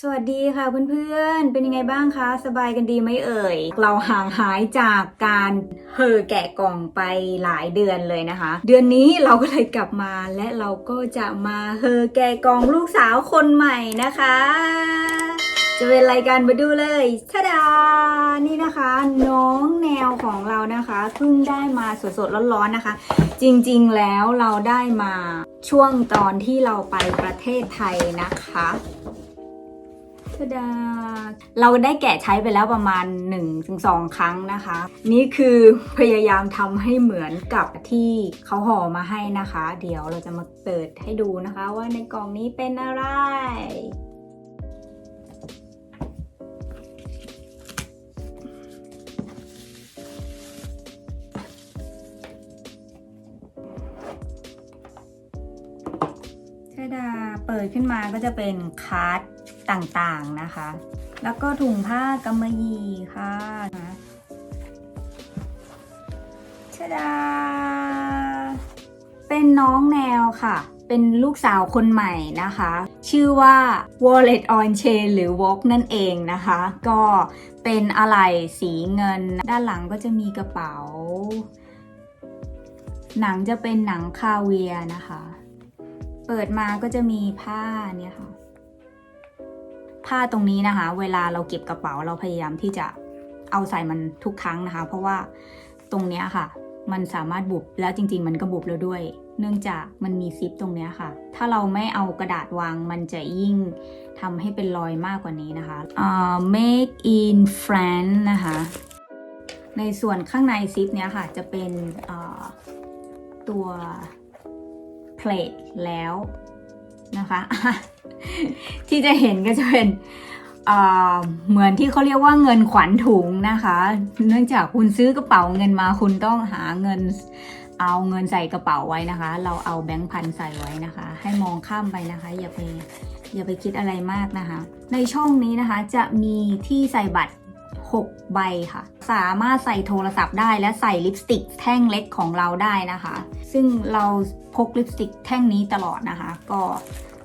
สวัสดีค่ะเพื่อนๆ เป็นยังไงบ้างคะ สบายกันดีไหมเอ่ย เราห่างหายจากการเห่อแกะกล่องไปหลายเดือนเลยนะคะ เดือนนี้เราก็เลยกลับมาและเราก็จะมาเห่อแกะกล่องลูกสาวคนใหม่นะคะ จะเป็นรายการมาดูเลยทะดา นี่นะคะ น้องแนวของเรานะคะเพิ่งได้มาสดๆร้อนๆนะคะ จริงๆแล้วเราได้มาช่วงตอนที่เราไปประเทศไทยนะคะ ทดาเราได้แกะใช้ไปแล้วประมาณ 1-2 ครั้งนะคะ นี่คือพยายามทำให้เหมือนกับที่เขาห่อมาให้นะคะ เดี๋ยวเราจะมาเปิดให้ดูนะคะ ว่าในกล่องนี้เป็นอะไร เปิดขึ้นมาก็จะเป็นคัสต่างๆนะคะ แล้วก็ถุงผ้ากำมะหยี่ค่ะนะชดา เป็นน้องแนวค่ะ เป็นลูกสาวคนใหม่นะคะ ชื่อว่า Wallet on Chain หรือ Walk นั่นเองนะคะ ก็เป็นอะไหล่สีเงิน ด้านหลังก็จะมีกระเป๋า หนังจะเป็นหนังคาเวียนะคะ เปิดมาก็จะมีผ้าเนี่ยค่ะ ผ้าตรงนี้นะคะ เวลาเราเก็บกระเป๋าเราพยายามที่จะเอาใส่มันทุกครั้งนะคะ เพราะว่าตรงเนี้ยค่ะ มันสามารถบุบแล้วจริง ๆ มันก็บุบแล้วด้วย เนื่องจากมันมีซิปตรงเนี้ยค่ะ ถ้าเราไม่เอากระดาษวางมันจะยิ่งทำให้เป็นรอยมากกว่านี้นะคะอ่า make in France นะคะ ในส่วนข้างในซิปเนี้ยค่ะ จะเป็นอ่าตัว ลทแล้วนะคะที่จะเห็นก็จะเป็นเเหมือนที่เขาเรียกว่าเงินขวัญถุงนะคะ เนื่องจากคุณซื้อกระเป๋าเงินมาคุณต้องหาเงินเอาเงินใส่กระเป๋าไว้นะคะ เราเอาแบงค์พันใส่ไว้นะคะ ให้มองข้ามไปนะคะ อย่าไปอย่าไปคิดอะไรมากนะคะ ในช่องนี้นะคะจะมีที่ใส่บัตร 6 ใบค่ะ สามารถใส่โทรศัพท์ได้และใส่ลิปสติกแท่งเล็กของเราได้นะคะ ซึ่งเราพกลิปสติกแท่งนี้ตลอดนะคะ ก็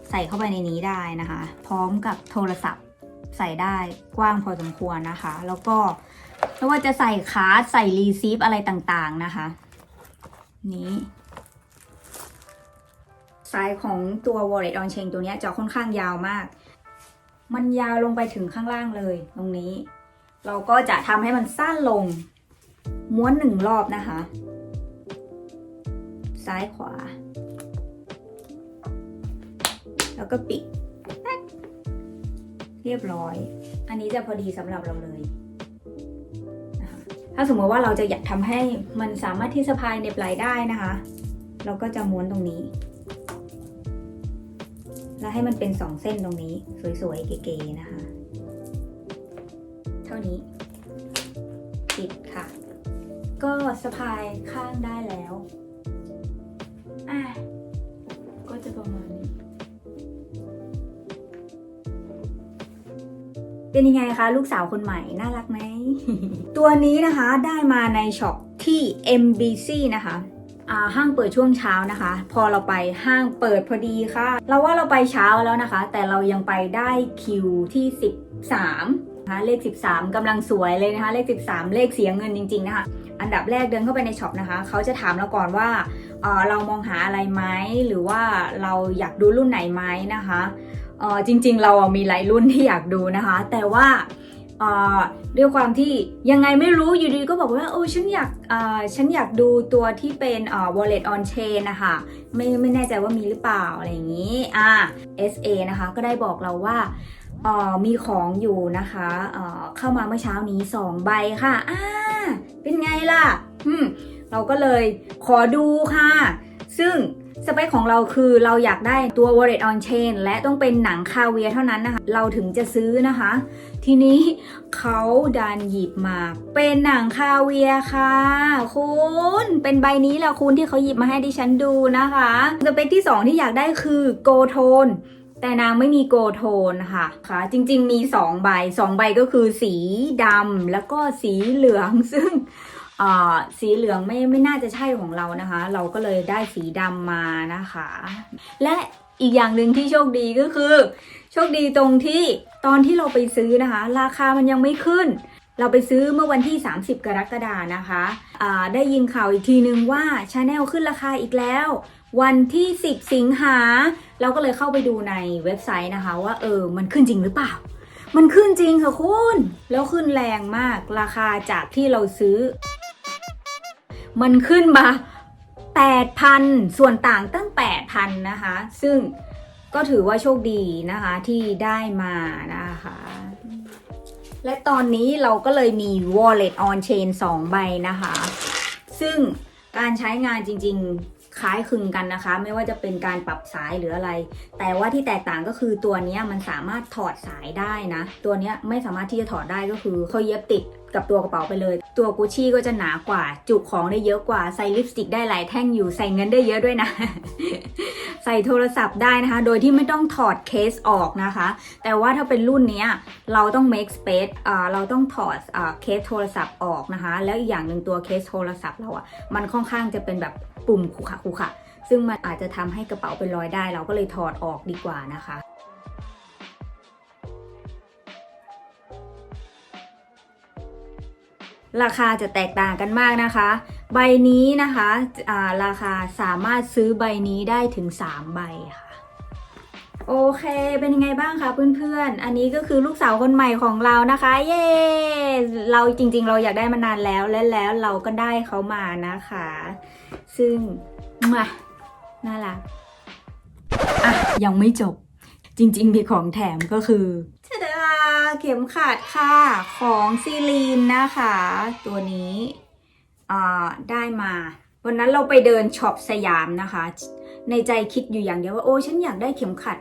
ใส่เข้าไปในนี้ได้นะคะ พร้อมกับโทรศัพท์ใส่ได้กว้างพอสมควรนะคะ แล้วก็ไม่ว่าจะใส่คาร์ดใส่รีซีฟอะไรต่างๆนะคะ นี้สายของตัว wallet on chain ตัวนี้จะค่อนข้างยาวมาก มันยาวลงไปถึงข้างล่างเลยตรงนี้ เราก็จะทำให้มันสั้นลง ม้วนหนึ่งรอบนะคะ ซ้ายขวา แล้วก็ปิด เรียบร้อย อันนี้จะพอดีสำหรับเราเลยถ้าสมมติว่าเราจะอยากทำให้มันสามารถที่สะพายเน็บไหลได้นะคะ เราก็จะม้วนตรงนี้ แล้วให้มันเป็นสองเส้นตรงนี้ สวยๆเก๋ๆนะคะ นี้ ปิดค่ะ ก็สะพายข้างได้แล้วอะก็จะประมาณนี้ เป็นยังไงคะ ลูกสาวคนใหม่ น่ารักไหม ตัวนี้นะคะได้มาในช็อปที่ MBC นะคะอ่าห้างเปิดช่วงเช้านะคะ พอเราไปห้างเปิดพอดีค่ะ เราว่าเราไปเช้าแล้วนะคะ แต่เรายังไปได้คิวที่ 13 นะคะเลข 13กำลังสวยเลยนะคะ เลข 13 เลขเสียเงินจริง ๆ นะคะ อันดับแรกเดินเข้าไปในช็อปนะคะ เขาจะถามเราก่อนว่าเเรามองหาอะไรไหมหรือว่าเราอยากดูรุ่นไหนไหมนะคะจริง ๆ เรามีหลายรุ่นที่อยากดูนะคะ แต่ว่าด้วยความที่ยังไงไม่รู้อยู่ดีก็บอกว่าโอ้ฉันอยากฉันอยากดูตัวที่เป็น wallet on chain นะคะไม่ไม่แน่ใจว่ามีหรือเปล่าอะไรอย่างนี้อ่า SA นะคะก็ได้บอกเราว่า มีของอยู่นะคะเเข้ามาเมื่อเช้านี้ 2 ใบค่ะอ่าเป็นไงล่ะอืมเราก็เลยขอดูค่ะ ซึ่งสเปคของเราคือเราอยากได้ตัว wallet on chain และต้องเป็นหนังคาเวียเท่านั้นนะคะ เราถึงจะซื้อนะคะ ทีนี้เขาดันหยิบมา เป็นหนังคาเวียค่ะ คุณเป็นใบนี้แหละคุณที่เขาหยิบมาให้ดิฉันดูนะคะ สเปคที่ 2 ที่อยากได้คือโกโทน แต่นางไม่มีโกโทนค่ะค่ะ จริง ๆ มี2ใบ2ใบก็คือสีดำแล้วก็สีเหลืองซึ่งสีเหลืองไม่ไม่น่าจะใช่ของเรานะคะ เราก็เลยได้สีดำมานะคะ และอีกอย่างหนึ่งที่โชคดีก็คือ โชคดีตรงที่ตอนที่เราไปซื้อนะคะ ราคามันยังไม่ขึ้น เราไปซื้อเมื่อวันที่ 30 กรกฎานะคะได้ยินข่าวอีกทีนึงว่าชาแนลขึ้นราคาอีกแล้ว วันที่ 10 สิงหาเราก็เลยเข้าไปดูในเว็บไซต์นะคะ ว่าเออมันขึ้นจริงหรือเปล่า มันขึ้นจริงค่ะคุณ แล้วขึ้นแรงมากราคาจากที่เราซื้อ มันขึ้นมา 8,000 ส่วนต่างตั้ง 8,000 นะคะ ซึ่งก็ถือว่าโชคดีนะคะที่ได้มานะคะ และตอนนี้เราก็เลยมี wallet on chain 2 ใบนะคะ ซึ่งการใช้งานจริงๆ คล้ายคลึงกันนะคะ ไม่ว่าจะเป็นการปรับสายหรืออะไร แต่ว่าที่แตกต่างก็คือตัวนี้มันสามารถถอดสายได้นะ ตัวนี้ไม่สามารถที่จะถอดได้ก็คือเขาเย็บติดกับตัวกระเป๋าไปเลย ตัวกุชชี่ก็จะหนากว่า จุของได้เยอะกว่า ใส่ลิปสติกได้หลายแท่งอยู่ ใส่เงินได้เยอะด้วยนะ ใส่โทรศัพท์ได้นะคะ โดยที่ไม่ต้องถอดเคสออกนะคะ แต่ว่าถ้าเป็นรุ่นนี้เราต้อง make space เราต้องถอดเคสโทรศัพท์ออกนะคะ แล้วอีกอย่างหนึ่งตัวเคสโทรศัพท์เราอะมันค่อนข้างจะเป็นแบบปุ่มขุขะขุขะซึ่งมันอาจจะทำให้กระเป๋าเป็นรอยได้ เราก็เลยถอดออกดีกว่านะคะราคาจะแตกต่างกันมากนะคะ ใบนี้นะคะอ่าราคาสามารถซื้อใบนี้ได้ถึง 3 ใบค่ะ โอเค เป็นยังไงบ้างคะเพื่อนๆ อันนี้ก็คือลูกสาวคนใหม่ของเรานะคะ เย้ เราจริงๆ เราอยากได้มานานแล้วและแล้วเราก็ได้เขามานะคะ ซึ่งมาน่ารักอะ ยังไม่จบ จริงๆ มีของแถมก็คือทะดาเข็มขัดค่ะ ของซีลีนนะคะ ตัวนี้ ได้มา วันนั้นเราไปเดินช็อปสยามนะคะ ในใจคิดอยู่อย่างเดียวว่าโอ้ฉันอยากได้เข็มขัด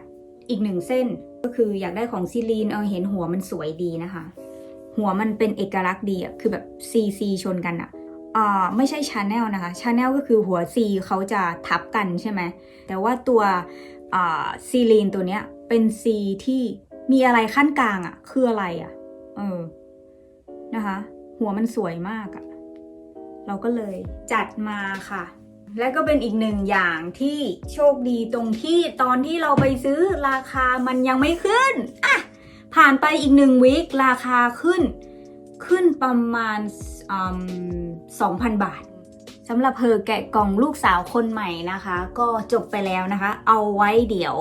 อีกหนึ่งเส้น ก็คืออยากได้ของซีลีนเออเห็นหัวมันสวยดีนะคะ หัวมันเป็นเอกลักษณ์ดีอะคือแบบซีซีชนกันอะอ่าไม่ใช่ชาแนลนะคะชาแนลก็คือหัวซีเขาจะทับกันใช่ไหมแต่ว่าตัวอ่าซีลีนตัวเนี้ยเป็นซีที่มีอะไรขั้นกลางอะคืออะไรอะเออนะคะ หัวมันสวยมากอะ เราก็เลยจัดมาค่ะ และก็เป็นอีกหนึ่งอย่างที่โชคดีตรงที่ตอนที่เราไปซื้อราคามันยังไม่ขึ้นอะผ่านไปอีกหนึ่งวีคราคาขึ้น ขึ้นประมาณสองพันบาทสำหรับเพอแกะกล่องลูกสาวคนใหม่นะคะ ก็จบไปแล้วนะคะ เอาไว้เดี๋ยว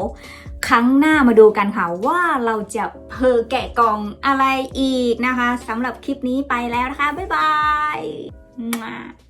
ครั้งหน้ามาดูกันค่ะว่าเราจะเพอแกะกล่องอะไรอีกนะคะสำหรับคลิปนี้ไปแล้วนะคะ บ๊ายบาย 木